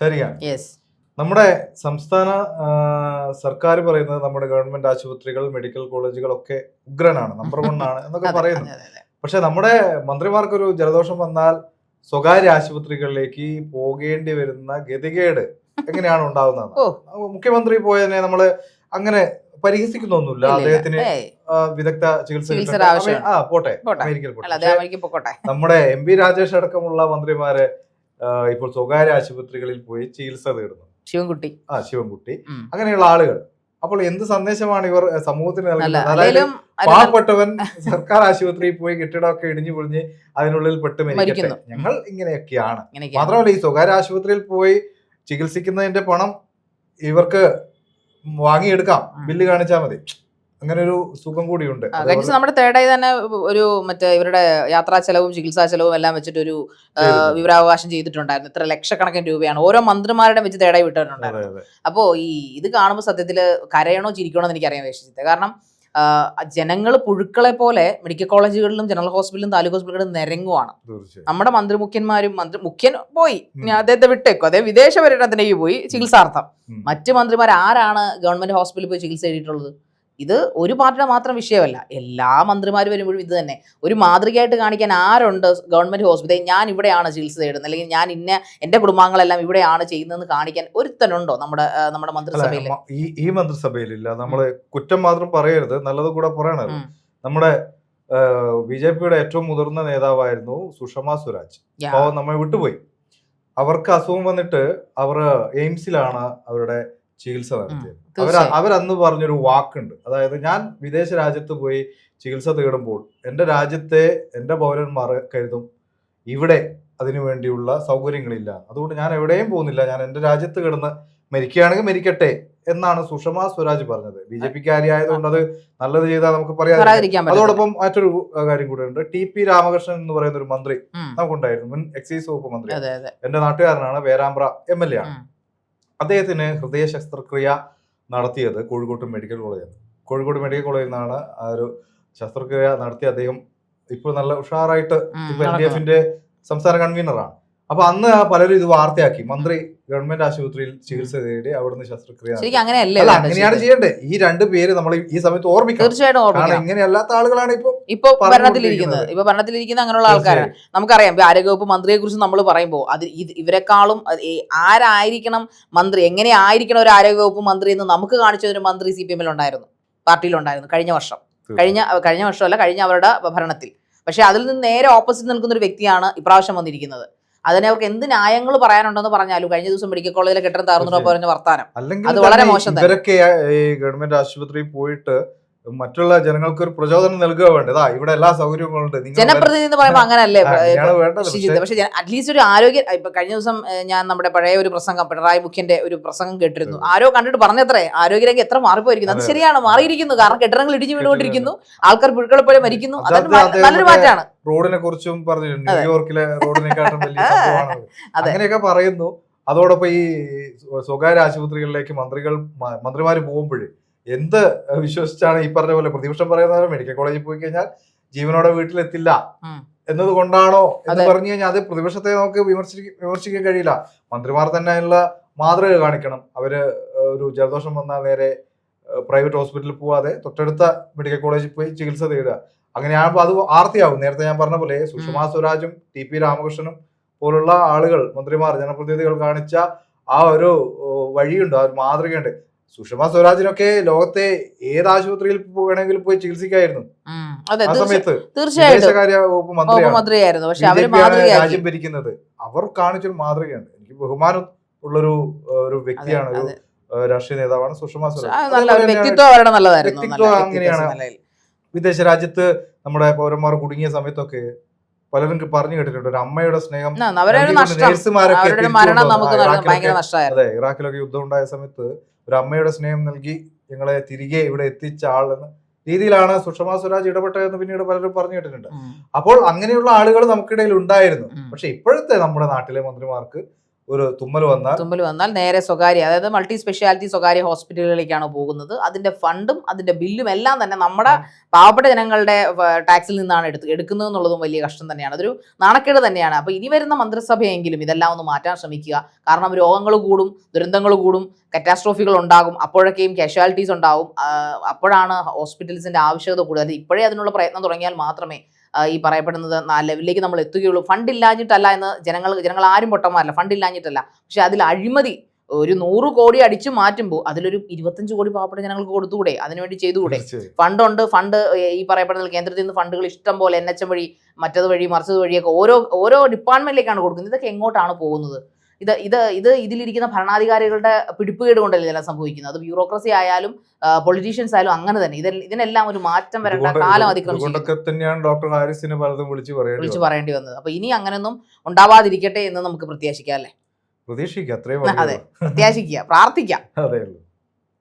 ശരിയാണ്. നമ്മുടെ സംസ്ഥാന സർക്കാർ പറയുന്നത് നമ്മുടെ ഗവൺമെന്റ് ആശുപത്രികൾ മെഡിക്കൽ കോളേജുകൾ ഒക്കെ ഉഗ്രനാണ് നമ്പർ വൺ ആണ് എന്നൊക്കെ പറയുന്നു. പക്ഷെ നമ്മുടെ മന്ത്രിമാർക്കൊരു ജലദോഷം വന്നാൽ സ്വകാര്യ ആശുപത്രികളിലേക്ക് പോകേണ്ടി വരുന്ന ഗതികേട് എങ്ങനെയാണ് ഉണ്ടാവുന്നത് മുഖ്യമന്ത്രി പോയതിനെ നമ്മൾ അങ്ങനെ പരിഹസിക്കുന്നൊന്നുമില്ല. അദ്ദേഹത്തിന് വിദഗ്ധ ചികിത്സ. ആ പോട്ടെ. പോട്ടെ. അമേരിക്കയിൽ നമ്മുടെ എം പി രാജേഷ് അടക്കമുള്ള മന്ത്രിമാര് ഇപ്പോൾ സ്വകാര്യ ആശുപത്രികളിൽ പോയി ചികിത്സ തേടുന്നു. ശിവൻകുട്ടി. ആ ശിവൻകുട്ടി. അങ്ങനെയുള്ള ആളുകൾ. അപ്പോൾ എന്ത് സന്ദേശമാണ് ഇവർ സമൂഹത്തിന് നൽകുന്നത്? അതായത് പാവപ്പെട്ടവൻ സർക്കാർ ആശുപത്രിയിൽ പോയി കെട്ടിടമൊക്കെ ഇടിഞ്ഞു പൊളിഞ്ഞ് അതിനുള്ളിൽ പെട്ട് മരിക്കട്ടെ. മരിക്കുന്നു. ഞങ്ങൾ ഇങ്ങനെയൊക്കെയാണ്. മാത്രമല്ല ഈ സ്വകാര്യ ആശുപത്രിയിൽ പോയി ചികിത്സിക്കുന്നതിന്റെ പണം ഇവർക്ക് വാങ്ങിയെടുക്കാം. ബില്ല് കാണിച്ചാൽ മതി. അങ്ങനെ ഒരു സുഖം കൂടിയുണ്ട്. അത് കഴിഞ്ഞ നമ്മുടെ തേടായി തന്നെ ഒരു മറ്റേ ഇവരുടെ യാത്രാ ചെലവും ചികിത്സാ ചെലവും എല്ലാം വെച്ചിട്ട് ഒരു. വിവരാവകാശം ചെയ്തിട്ടുണ്ടായിരുന്നു. ഇത്ര ലക്ഷക്കണക്കിന് രൂപയാണ്. ഓരോ മന്ത്രിമാരുടെ വെച്ച് തേടായി വിട്ടിട്ടുണ്ടായിരുന്നു. അതെ, അതെ. അപ്പോ ഈ ഇത് കാണുമ്പോൾ സത്യത്തിൽ കരയണോ ചിരിക്കണോ എന്ന് എനിക്കറിയാൻ വേഷിച്ചത് കാരണം ജനങ്ങൾ പുഴുക്കളെ പോലെ മെഡിക്കൽ കോളേജുകളിലും ജനറൽ ഹോസ്പിറ്റലിലും താലൂക്ക് ഹോസ്പിറ്റലുകളിലും നിരങ്ങുവാണ്. നമ്മുടെ മന്ത്രിമുഖ്യന്മാരും മന്ത്രി മുഖ്യൻ പോയി. അദ്ദേഹത്തെ വിട്ടേക്കും? അദ്ദേഹം വിദേശ പര്യടനത്തിലേക്ക് പോയി ചികിത്സാർത്ഥം. മറ്റു മന്ത്രിമാർ ആരാണ് ഗവൺമെന്റ് ഹോസ്പിറ്റലിൽ പോയി ചികിത്സ തേടിയിട്ടുള്ളത് ഇത് ഒരു പാർട്ടിയുടെ മാത്രം വിഷയമല്ല. എല്ലാ മന്ത്രിമാരും വരുമ്പോഴും ഇത് തന്നെ. ഒരു മാതൃകയായിട്ട് കാണിക്കാൻ ആരുണ്ട് ഗവൺമെന്റ് ഹോസ്പിറ്റലിൽ? ഞാൻ ഇവിടെയാണ് ചികിത്സ തേടുന്നത്. അല്ലെങ്കിൽ ഞാൻ ഇന്ന എന്റെ കുടുംബാംഗങ്ങളെല്ലാം ഇവിടെയാണ് ചെയ്യുന്നതെന്ന് കാണിക്കാൻ ഒരുത്തനുണ്ടോ നമ്മുടെ നമ്മുടെ മന്ത്രിസഭയിൽ ഈ ഈ മന്ത്രിസഭയിലില്ല. നമ്മൾ കുറ്റം മാത്രം പറയരുത്. നല്ലത് കൂടെ പറയണത് നമ്മുടെ ബി ജെ പിയുടെ ഏറ്റവും മുതിർന്ന നേതാവായിരുന്നു സുഷമ സ്വരാജ്. അപ്പോൾ നമ്മൾ വിട്ടുപോയി. അവർക്ക് അസുഖം വന്നിട്ട് അവർ എയിംസിലാണ് അവരുടെ ചികിത്സ നടത്തിയത്. അവർ. അവരന്ന് പറഞ്ഞൊരു വാക്കുണ്ട്. അതായത് ഞാൻ വിദേശ രാജ്യത്ത് പോയി ചികിത്സ തേടുമ്പോൾ എന്റെ രാജ്യത്തെ എന്റെ പൗരന്മാർ കരുതും ഇവിടെ അതിനു വേണ്ടിയുള്ള സൗകര്യങ്ങളില്ല. അതുകൊണ്ട് ഞാൻ എവിടെയും പോകുന്നില്ല. ഞാൻ എന്റെ രാജ്യത്ത് കിടന്ന് മരിക്കുകയാണെങ്കിൽ മരിക്കട്ടെ എന്നാണ് സുഷമ സ്വരാജ് പറഞ്ഞത്. ബി ജെ പിക്ക് ആയതുകൊണ്ട് അത് നല്ലത് ചെയ്താൽ നമുക്ക് പറയാം പറയാതിരിക്കാൻ പറ്റില്ല. അതോടൊപ്പം മറ്റൊരു കാര്യം കൂടെ ഉണ്ട്. ടി പി രാമകൃഷ്ണൻ എന്ന് പറയുന്ന ഒരു മന്ത്രി. നമുക്കുണ്ടായിരുന്നു. മുൻ എക്സൈസ് വകുപ്പ് മന്ത്രി. എന്റെ നാട്ടുകാരനാണ് വേരാമ്പ്ര എം എൽ എ ആണ്. അദ്ദേഹത്തിന് ഹൃദയ ശസ്ത്രക്രിയ നടത്തിയത് കോഴിക്കോട്ട് മെഡിക്കൽ കോളേജിൽ കോഴിക്കോട് മെഡിക്കൽ കോളേജിൽ നിന്നാണ് ആ ഒരു ശസ്ത്രക്രിയ നടത്തി അദ്ദേഹം ഇപ്പോൾ നല്ല ഉഷാറായിട്ട് ഇപ്പൊ എൽ ഡി. എഫിന്റെ സംസ്ഥാന കൺവീനറാണ് അപ്പൊ അന്ന് പലരും ഇത് വാർത്തയാക്കി. മന്ത്രി ഗവൺമെന്റ് ആശുപത്രിയിൽ ചികിത്സ തേടി അവിടുന്ന് ശസ്ത്രക്രിയ അല്ല അങ്ങനെയാണ്? ചെയ്യേണ്ടത്. ഈ രണ്ട് പേര് നമ്മൾ ഈ സമയത്ത് ഓർമ്മിക്കണം. തീർച്ചയായിട്ടും കാരണം ഓർമ്മിക്കണം. ഇങ്ങനെ അല്ലാത്ത ആളുകളാണ് ഇപ്പൊ ഇപ്പൊ. ഭരണത്തിലിരിക്കുന്നത്. ഇപ്പൊ ഭരണത്തിലിരിക്കുന്ന അങ്ങനെയുള്ള ആൾക്കാരാണ്. നമുക്കറിയാം ഇപ്പൊ ആരോഗ്യവകുപ്പ് മന്ത്രിയെ കുറിച്ച് നമ്മൾ പറയുമ്പോൾ അത് ഇത് ഇവരെക്കാളും ആരായിരിക്കണം മന്ത്രി? എങ്ങനെ ആയിരിക്കണം ഒരു ആരോഗ്യവകുപ്പ് മന്ത്രി എന്ന് നമുക്ക് കാണിച്ച ഒരു മന്ത്രി സി പി എമ്മിൽ ഉണ്ടായിരുന്നു. പാർട്ടിയിലുണ്ടായിരുന്നു കഴിഞ്ഞ വർഷം. കഴിഞ്ഞ കഴിഞ്ഞ വർഷമല്ല കഴിഞ്ഞ അവരുടെ ഭരണത്തിൽ. പക്ഷെ അതിൽ നിന്ന് നേരെ ഓപ്പോസിറ്റ് നിൽക്കുന്ന ഒരു വ്യക്തിയാണ് ഇപ്രാവശ്യം വന്നിരിക്കുന്നത്. അതിനെ അവർക്ക് എന്ത് ന്യായങ്ങൾ പറയാനുണ്ടെന്ന് പറഞ്ഞാലും കഴിഞ്ഞ ദിവസം മെഡിക്കൽ കോളേജിലെ കെട്ടിടം താർന്നു പറഞ്ഞ വർത്താനം. അത് വളരെ മോശം ഗവൺമെന്റ് ആശുപത്രിയിൽ പോയിട്ട് മറ്റുള്ള ജനങ്ങൾക്ക് ഒരു പ്രചോദനം നൽകുക വേണ്ടത്. ഇവിടെ എല്ലാ സൗകര്യങ്ങളും ഉണ്ട്. ജനപ്രതിനിധി എന്ന് പറയുമ്പോൾ അങ്ങനല്ലേ? പക്ഷേ അറ്റ്ലീസ്റ്റ് ഒരു ആരോഗ്യ ഇപ്പൊ കഴിഞ്ഞ ദിവസം ഞാൻ നമ്മുടെ പഴയ ഒരു പ്രസംഗം പിണറായി മുഖ്യന്റെ ഒരു പ്രസംഗം കേട്ടിരുന്നു. ആരോ കണ്ടിട്ട് പറഞ്ഞത്രേ ആരോഗ്യരംഗം എത്ര മാറിപ്പോയിരിക്കുന്നു. അത് ശരിയാണ് മാറിയിരിക്കുന്നു. കാരണം കെട്ടിടങ്ങൾ ഇടിഞ്ഞു വീണുകൊണ്ടിരിക്കുന്നു. ആൾക്കാർ പുഴുക്കളെ പോലെ മരിക്കുന്നു. അതൊരു നല്ലൊരു മാറ്റമാണ്. മാറ്റാണ് റോഡിനെ കുറിച്ചും പറഞ്ഞു. ന്യൂയോർക്കിലെ റോഡിനെക്കാട്ടും വലിയ അതെ. അങ്ങനെയൊക്കെ പറയുന്നു. അതോടൊപ്പം ഈ സ്വ- സ്വകാര്യ ആശുപത്രികളിലേക്ക് മന്ത്രികൾ മന്ത്രിമാർ മന്ത്രിമാര് പോകുമ്പോഴേ എന്ത് വിശ്വസിച്ചാണ് ഈ പറഞ്ഞ പോലെ പ്രതിപക്ഷം പറയുന്നത് മെഡിക്കൽ കോളേജിൽ പോയി കഴിഞ്ഞാൽ ജീവനോടെ വീട്ടിലെത്തില്ല? എന്നതുകൊണ്ടാണോ എന്നത് കൊണ്ടാണോ എന്ന് പറഞ്ഞു കഴിഞ്ഞാൽ അത് പ്രതിപക്ഷത്തെ നമുക്ക് വിമർശിക്കാൻ വിമർശിക്കാൻ കഴിയില്ല. മന്ത്രിമാർ തന്നെ അതിനുള്ള മാതൃക കാണിക്കണം. അവർ ഒരു ജലദോഷം വന്നാൽ നേരെ പ്രൈവറ്റ് ഹോസ്പിറ്റലിൽ പോവാതെ തൊട്ടടുത്ത മെഡിക്കൽ കോളേജിൽ പോയി ചികിത്സ തേടുക. അങ്ങനെയാകുമ്പോൾ അത് ആർത്തിയാവും. നേരത്തെ ഞാൻ പറഞ്ഞ പോലെ സുഷമാ സ്വരാജും ടി പി രാമകൃഷ്ണനും പോലുള്ള ആളുകൾ മന്ത്രിമാർ ജനപ്രതിനിധികൾ കാണിച്ച ആ ഒരു വഴിയുണ്ട് ആ ഒരു മാതൃകയുണ്ട്. സുഷമ സ്വരാജിനൊക്കെ ലോകത്തെ ഏത് ആശുപത്രിയിൽ വേണമെങ്കിലും പോയി ചികിത്സിക്കായിരുന്നു. ആ സമയത്ത് മന്ത്രിയായിരുന്നു. രാജ്യം ഭരിക്കുന്നത്. അവർ കാണിച്ചൊരു മാതൃകയുണ്ട്. എനിക്ക് ബഹുമാനം ഉള്ളൊരു ഒരു വ്യക്തിയാണ്. ഒരു രാഷ്ട്രീയ നേതാവാണ് സുഷമ സ്വരാജ്. വ്യക്തിത്വം അങ്ങനെയാണ്. വിദേശ രാജ്യത്ത് നമ്മുടെ പൗരന്മാർ കുടുങ്ങിയ സമയത്തൊക്കെ പലരും പറഞ്ഞു കേട്ടിട്ടുണ്ട്. ഒരു അമ്മയുടെ സ്നേഹം അതെ ഇറാഖിലൊക്കെ യുദ്ധം ഉണ്ടായ സമയത്ത് ഒരു അമ്മയുടെ സ്നേഹം നൽകി ഞങ്ങളെ തിരികെ ഇവിടെ എത്തിച്ച ആൾ എന്ന രീതിയിലാണ് സുഷമ സ്വരാജ് ഇടപെട്ടതെന്ന് പിന്നീട് പലരും പറഞ്ഞു കേട്ടിട്ടുണ്ട്. അപ്പോൾ അങ്ങനെയുള്ള ആളുകൾ നമുക്കിടയിൽ ഉണ്ടായിരുന്നു. പക്ഷെ ഇപ്പോഴത്തെ നമ്മുടെ നാട്ടിലെ മന്ത്രിമാർക്ക് ഒരു തുമ്മൽ വന്നാൽ തുമ്മൽ വന്നാൽ നേരെ സ്വകാര്യ അതായത് മൾട്ടി സ്പെഷ്യാലിറ്റി സ്വകാര്യ ഹോസ്പിറ്റലുകളിലേക്കാണ് പോകുന്നത്. അതിന്റെ ഫണ്ടും അതിന്റെ ബില്ലും എല്ലാം തന്നെ നമ്മുടെ പാവപ്പെട്ട ജനങ്ങളുടെ ടാക്സിൽ നിന്നാണ് എടുത്ത് എടുക്കുന്നത് എന്നുള്ളതും വലിയ കഷ്ടം തന്നെയാണ്. അതൊരു നാണക്കേട് തന്നെയാണ്. അപ്പൊ ഇനി വരുന്ന മന്ത്രിസഭയെങ്കിലും ഇതെല്ലാം ഒന്ന് മാറ്റാൻ ശ്രമിക്കുക. കാരണം രോഗങ്ങൾ കൂടും ദുരന്തങ്ങൾ കൂടും കറ്റാസ്ട്രോഫികൾ ഉണ്ടാകും അപ്പോഴൊക്കെയും കാഷ്വാലിറ്റീസ് ഉണ്ടാകും അപ്പോഴാണ് ഹോസ്പിറ്റൽസിന്റെ ആവശ്യകത കൂടുതൽ. ഇപ്പോഴേ അതിനുള്ള പ്രയത്നം തുടങ്ങിയാൽ മാത്രമേ ഈ പറയപ്പെടുന്നത് ആ ലെവലിലേക്ക് നമ്മൾ എത്തുകയുള്ളൂ. ഫണ്ട് ഇല്ലാഞ്ഞിട്ടല്ല എന്ന് ജനങ്ങൾ ജനങ്ങൾ ആരും പൊട്ടന്മാരല്ല. ഫണ്ട് ഇല്ലാഞ്ഞിട്ടല്ല. പക്ഷെ അതിൽ അഴിമതി ഒരു നൂറ് കോടി അടിച്ചു മാറ്റുമ്പോൾ അതിലൊരു ഇരുപത്തഞ്ച് കോടി പാവപ്പെട്ട ജനങ്ങൾക്ക് കൊടുത്തുകൂടെ? അതിനുവേണ്ടി ചെയ്തുകൂടെ. ഫണ്ടുണ്ട്. ഫണ്ട് ഈ പറയപ്പെടുന്ന കേന്ദ്രത്തിൽ നിന്ന് ഫണ്ടുകൾ ഇഷ്ടം പോലെ എൻ എച്ച് എം വഴി മറ്റത് വഴി മറിച്ചത് വഴിയൊക്കെ ഓരോ ഓരോ ഡിപ്പാർട്ട്മെന്റിലേക്കാണ് കൊടുക്കുന്നത്. ഇതൊക്കെ എങ്ങോട്ടാണ് പോകുന്നത്? ഇത് ഇത് ഇത് ഇതിലിരിക്കുന്ന ഭരണാധികാരികളുടെ പിടിപ്പുകേട് കൊണ്ടല്ലേ ഇതെല്ലാം സംഭവിക്കുന്നത്? അത് ബ്യൂറോക്രസി ആയാലും പൊളിറ്റീഷ്യൻസ് ആയാലും അങ്ങനെ തന്നെ. ഇതിൽ ഇതിനെല്ലാം ഒരു മാറ്റം വരേണ്ട കാലം അതിക്രമിച്ചു തന്നെയാണ് ഡോക്ടർ ഹാരിസിന് പലതും വിളിച്ച് വിളിച്ചു. പറയേണ്ടി വന്നത്. അപ്പൊ ഇനി അങ്ങനെയൊന്നും ഉണ്ടാവാതിരിക്കട്ടെ എന്ന് നമുക്ക് പ്രത്യാശിക്കാം അല്ലേ? പ്രതീക്ഷിക്കുക അത്രയും അതെ. പ്രത്യാശിക്കുക. പ്രാർത്ഥിക്കാം. അതെ